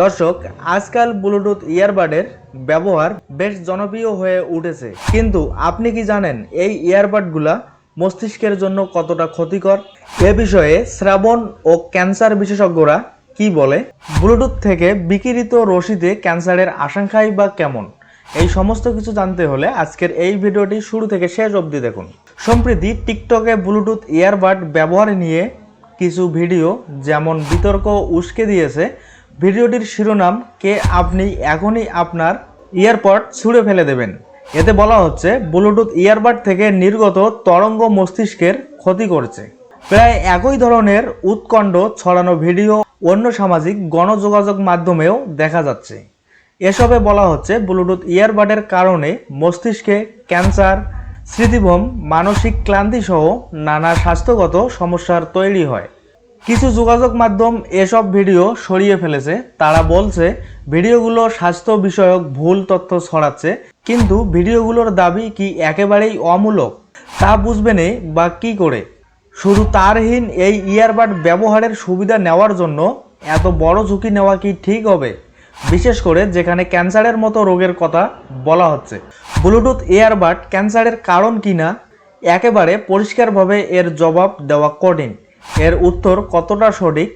দর্শক, আজকাল ব্লুটুথ ইয়ারবাডের ব্যবহার বেশ জনপ্রিয় হয়ে উঠেছে। কিন্তু আপনি কি জানেন এই ইয়ারবাডগুলা মস্তিষ্কের জন্য কতটা ক্ষতিকর? এ বিষয়ে শ্রাবণ ও ক্যান্সার বিশেষজ্ঞরা কি বলে? ব্লুটুথ থেকে বিকিরিত রশিতে ক্যান্সারের আশঙ্কাই বা কেমন? এই সমস্ত কিছু জানতে হলে আজকের এই ভিডিওটি শুরু থেকে শেষ অবধি দেখুন। সম্প্রতি টিকটকে ব্লুটুথ ইয়ারবাড ব্যবহার নিয়ে কিছু ভিডিও, যেমন বিতর্ক উস্কে দিয়েছে ভিডিওটির শিরোনাম, কে আপনি এখনই আপনার ইয়ারপড ছুঁড়ে ফেলে দেবেন। এতে বলা হচ্ছে ব্লুটুথ ইয়ারবাড থেকে নির্গত তরঙ্গ মস্তিষ্কের ক্ষতি করছে। প্রায় একই ধরনের উৎকণ্ঠ ছড়ানো ভিডিও অন্য সামাজিক গণযোগাযোগ মাধ্যমেও দেখা যাচ্ছে। এসবে বলা হচ্ছে ব্লুটুথ ইয়ারবাডের কারণে মস্তিষ্কে ক্যান্সার স্মৃতিভ্রম মানসিক ক্লান্তি সহ নানা স্বাস্থ্যগত সমস্যার তৈরি হয়। কিছু যোগাযোগ মাধ্যম এসব ভিডিও সরিয়ে ফেলেছে। তারা বলছে, ভিডিওগুলো স্বাস্থ্য বিষয়ক ভুল তথ্য ছড়াচ্ছে, কিন্তু ভিডিওগুলোর দাবি কি একেবারেই অমূলক? তা বুঝবেনই বা কি করে? শুধু তারহীন এই ইয়ারবাড ব্যবহারের সুবিধা নেওয়ার জন্য এত বড় ঝুঁকি নেওয়া কি ঠিক হবে? বিশেষ করে যেখানে ক্যান্সারের মতো রোগের কথা বলা হচ্ছে। ব্লুটুথ এয়ারবাড ক্যান্সারের কারণ কিনা একেবারে পরিষ্কারভাবে এর জবাব দেওয়া কঠিন। এর উত্তর কতটা সঠিক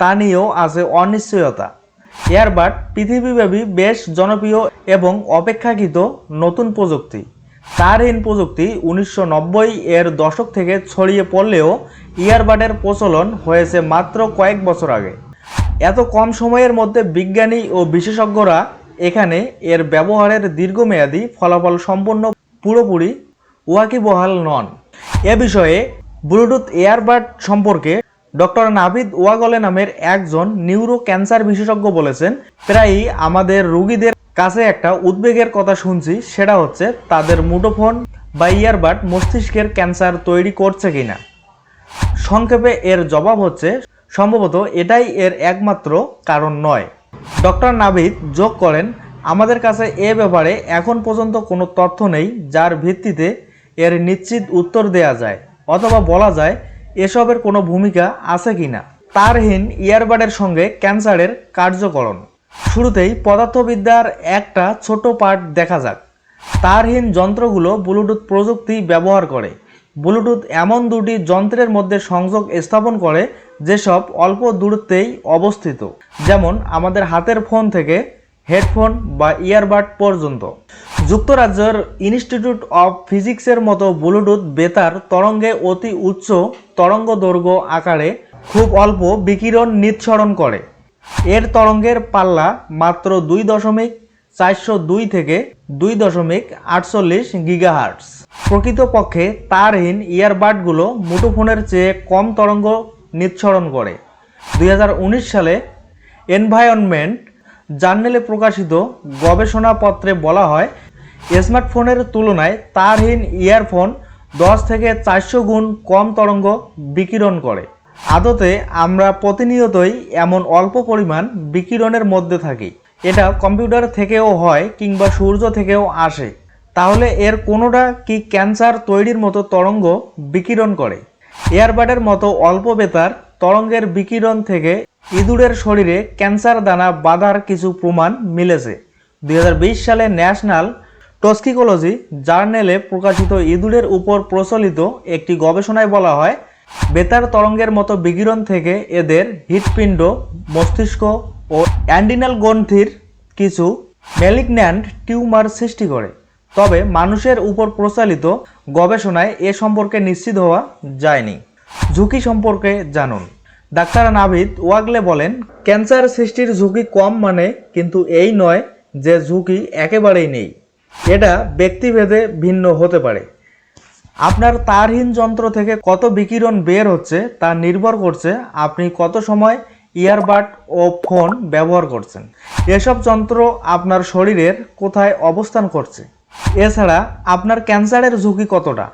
তা নিয়েও আছে অনিশ্চয়তা। এয়ারবাড পৃথিবীব্যাপী বেশ জনপ্রিয় এবং অপেক্ষাকৃত নতুন প্রযুক্তি। তারহীন প্রযুক্তি উনিশশো নব্বই এর দশক থেকে ছড়িয়ে পড়লেও ইয়ারবাডের প্রচলন হয়েছে মাত্র কয়েক বছর আগে। এত কম সময়ের মধ্যে বিজ্ঞানী ও বিশেষজ্ঞরা এখানে এর ব্যবহারের দীর্ঘমেয়াদী ফলাফল সম্পন্ন পুরোপুরি ওয়াকিবহাল নন। এ বিষয়ে ব্লুটুথ এয়ারবাড সম্পর্কে ডক্টর নাভিদ ওয়াগলে নামের একজন নিউরো ক্যান্সার বিশেষজ্ঞ বলেছেন, প্রায়ই আমাদের রোগীদের কাছে একটা উদ্বেগের কথা শুনছি, সেটা হচ্ছে তাদের মুঠোফোন বা ইয়ারবাড মস্তিষ্কের ক্যান্সার তৈরি করছে কিনা। সংক্ষেপে এর জবাব হচ্ছে, সম্ভবত এটাই এর একমাত্র কারণ নয়। ডক্টর নাভিদ যোগ করেন, আমাদের কাছে এ ব্যাপারে এখন পর্যন্ত কোনো তথ্য নেই, যার ভিত্তিতে এর নিশ্চিত উত্তর দেয়া যায়। অথবা বলা যায়, এসবের কোনো ভূমিকা আছে কিনা তারহীন ইয়ারবাডের সঙ্গে ক্যান্সারের কার্যকরণ। শুরুতেই পদার্থবিদ্যার একটা ছোট পার্ট দেখা যাক। তারহীন যন্ত্রগুলো ব্লুটুথ প্রযুক্তি ব্যবহার করে। ব্লুটুথ এমন দুটি যন্ত্রের মধ্যে সংযোগ স্থাপন করে, যেসব অল্প দূরত্বেই অবস্থিত। যেমন আমাদের হাতের ফোন থেকে হেডফোন বা ইয়ারবাড পর্যন্ত। যুক্তরাজ্যের ইনস্টিটিউট অফ ফিজিক্সের মতো ব্লুটুথ বেতার তরঙ্গে অতি উচ্চ তরঙ্গ দৈর্ঘ্য আকারে খুব অল্প বিকিরণ নিঃসরণ করে। এর তরঙ্গের পাল্লা মাত্র দুই দশমিক চারশো দুই থেকে দুই দশমিক আটচল্লিশ গিগাহার্টস প্রকৃতপক্ষে তারহীন ইয়ারবাডগুলো মুঠোফোনের চেয়ে কম তরঙ্গ নিঃসরণ করে। দুই হাজার উনিশ সালে এনভায়রনমেন্ট জার্নালে প্রকাশিত গবেষণাপত্রে বলা হয় স্মার্টফোনের তুলনায় তারহীন ইয়ারফোন দশ থেকে চারশো গুণ কম তরঙ্গ বিকিরণ করে। আদতে আমরা প্রতিনিয়তই এমন অল্প পরিমাণ বিকিরণের মধ্যে থাকি। এটা কম্পিউটার থেকেও হয় কিংবা সূর্য থেকেও আসে। তাহলে এর কোনোটা কি ক্যান্সার তৈরির মতো তরঙ্গ বিকিরণ করে? এয়ারবাডের মতো অল্প বেতার তরঙ্গের বিকিরণ থেকে ইঁদুরের শরীরে ক্যান্সার দানা বাঁধার কিছু প্রমাণ মিলেছে। দু হাজার বিশ সালে ন্যাশনাল টক্সিকোলজি জার্নেলে প্রকাশিত ইঁদুরের উপর প্রচলিত একটি গবেষণায় বলা হয়, বেতার তরঙ্গের মতো বিকিরণ থেকে এদের হৃৎপিণ্ড, মস্তিষ্ক ও অ্যান্ডিনাল গ্রন্থির কিছু ম্যালিগন্যান্ট টিউমার সৃষ্টি করে। তবে মানুষের উপর প্রচালিত গবেষণায় এ সম্পর্কে নিশ্চিত হওয়া যায়নি। ঝুঁকি সম্পর্কে জানুন। ডাক্তার নাভিদ ওয়াগলে বলেন, ক্যান্সার সৃষ্টির ঝুঁকি কম মানে কিন্তু এই নয় যে ঝুঁকি একেবারেই নেই। এটা ব্যক্তিভেদে ভিন্ন হতে পারে। আপনার তারহীন যন্ত্র থেকে কত বিকিরণ বের হচ্ছে তা নির্ভর করছে আপনি কত সময় ইয়ারবাড ও ফোন ব্যবহার করছেন। এসব যন্ত্র আপনার শরীরের কোথায় অবস্থান করছে? এছাড়া আপনার ক্যান্সারের ঝুঁকি কতটা?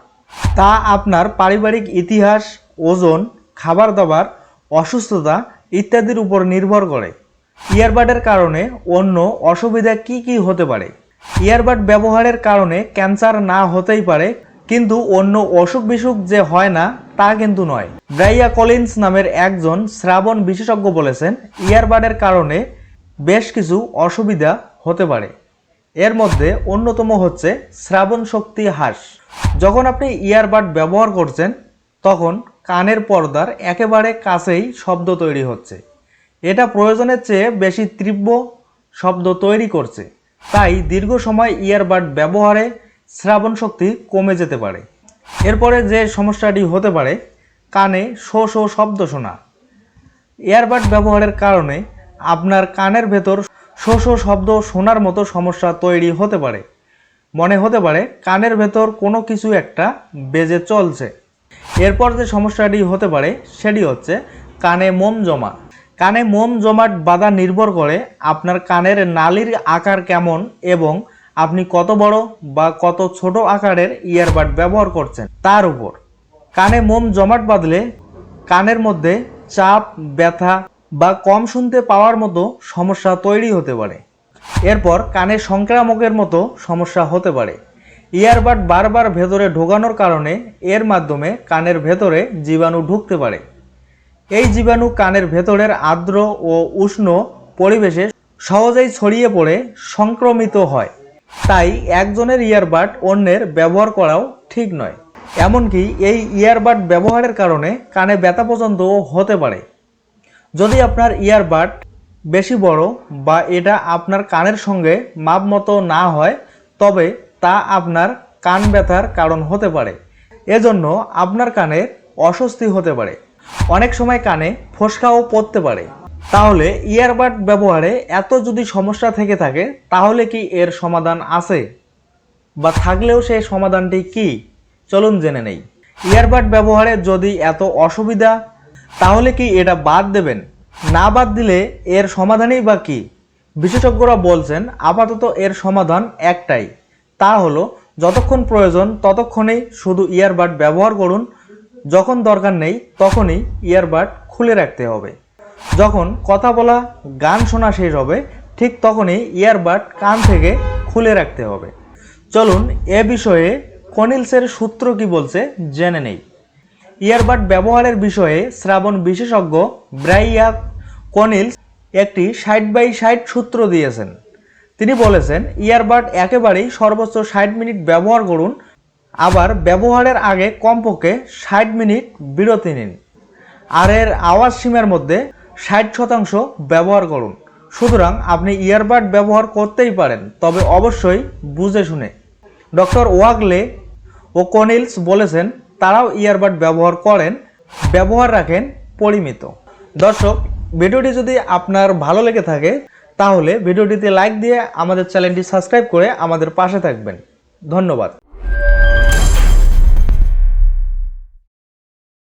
তা আপনার পারিবারিক ইতিহাস, ওজন, খাবার দাবার, অসুস্থতা ইত্যাদির উপর নির্ভর করে। ইয়ারবাডের কারণে অন্য অসুবিধা কি কি হতে পারে? ইয়ারবাড ব্যবহারের কারণে ক্যান্সার না হতেই পারে, কিন্তু অন্য অসুখ বিসুখ যে হয় না, তা কিন্তু নয়। ব্রাইয়া কলিন্স নামের একজন শ্রাবণ বিশেষজ্ঞ বলেছেন, ইয়ারবাডের কারণে বেশ কিছু অসুবিধা হতে পারে। এর মধ্যে অন্যতম হচ্ছে শ্রাবণ শক্তি হ্রাস। যখন আপনি ইয়ারবাড ব্যবহার করছেন, তখন কানের পর্দার একেবারে কাছেই শব্দ তৈরি হচ্ছে। এটা প্রয়োজনের চেয়ে বেশি তীব্র শব্দ তৈরি করছে। তাই দীর্ঘ সময় ইয়ারবাড ব্যবহারে শ্রাবণ শক্তি কমে যেতে পারে। এরপরে যে সমস্যাটি হতে পারে, কানে শো শো শব্দ শোনা। এয়ারবাড ব্যবহারের কারণে আপনার কানের ভেতর শো শো শব্দ শোনার মতো সমস্যা তৈরি হতে পারে। মনে হতে পারে কানের ভেতর কোনো কিছু একটা বেজে চলছে। এরপর যে সমস্যাটি হতে পারে, সেটি হচ্ছে কানে মোম জমা। কানে মোম জমাট বাধা নির্ভর করে আপনার কানের নালির আকার কেমন এবং আপনি কত বড় বা কত ছোট আকারের ইয়ারবাড ব্যবহার করছেন। তার উপর। কানে মোম জমাট বাঁধলে কানের মধ্যে চাপ, ব্যথা বা কম শুনতে পাওয়ার মতো সমস্যা তৈরি হতে পারে। এরপর কানে সংক্রামকের মতো সমস্যা হতে পারে। ইয়ারবাড বারবার ভেতরে ঢোকানোর কারণে এর মাধ্যমে কানের ভেতরে জীবাণু ঢুকতে পারে। এই জীবাণু কানের ভেতরের আর্দ্র ও উষ্ণ পরিবেশে সহজেই ছড়িয়ে পড়ে, সংক্রমিত হয়। তাই একজনের ইয়ারবাড অন্যের ব্যবহার করাও ঠিক নয়। এমনকি এই ইয়ারবাড ব্যবহারের কারণে কানে ব্যথা পর্যন্ত হতে পারে। যদি আপনার ইয়ারবাড বেশি বড় বা এটা আপনার কানের সঙ্গে মাপ মতো না হয়, তবে তা আপনার কান ব্যথার কারণ হতে পারে। এজন্য আপনার কানে অস্বস্তি হতে পারে। অনেক সময় কানে ফোসকাও পড়তে পারে। তাহলে ইয়ারবাড ব্যবহারে এত যদি সমস্যা থেকে থাকে, তাহলে কি এর সমাধান আছে? বা থাকলেও সেই সমাধানটি কি? চলুন জেনে নেই। ইয়ারবাড ব্যবহারে যদি এত অসুবিধা, তাহলে কি এটা বাদ দেবেন? না বাদ দিলে এর সমাধানই বা কি? বিশেষজ্ঞরা বলছেন, আপাতত এর সমাধান একটাই। তা হলো, যতক্ষণ প্রয়োজন ততক্ষণেই শুধু ইয়ারবাড ব্যবহার করুন যখন দরকার নেই, তখনই ইয়ারবাড খুলে রাখতে হবে। যখন কথা বলা, গান শোনা শেষ হবে, ঠিক তখনই ইয়ারবাড কান থেকে খুলে রাখতে হবে। চলুন এ বিষয়ে কনিলসের সূত্র কি বলছে জেনে নেই। ইয়ারবাড ব্যবহারের বিষয়ে শ্রাবণ বিশেষজ্ঞ ব্রাইয়া কনিলস একটি ষাট বাই ষাট সূত্র দিয়েছেন। তিনি বলেছেন ইয়ারবাড একেবারেই সর্বোচ্চ ষাট মিনিট ব্যবহার করুন আবার ব্যবহারের আগে কমপক্ষে ষাট মিনিট বিরতি নিন। আর এর আওয়াজ সীমার মধ্যে ষাট শতাংশ ব্যবহার করুন। সুতরাং আপনি ইয়ারবাড ব্যবহার করতেই পারেন, তবে অবশ্যই বুঝে শুনে। ডক্টর ওয়াগলে ও কনিলস বলেছেন, তারাও ইয়ারবাড ব্যবহার করেন, ব্যবহার রাখেন পরিমিত। দর্শক, ভিডিওটি যদি আপনার ভালো লেগে থাকে, তাহলে ভিডিওটিতে লাইক দিয়ে আমাদের চ্যানেলটি সাবস্ক্রাইব করে আমাদের পাশে থাকবেন। ধন্যবাদ।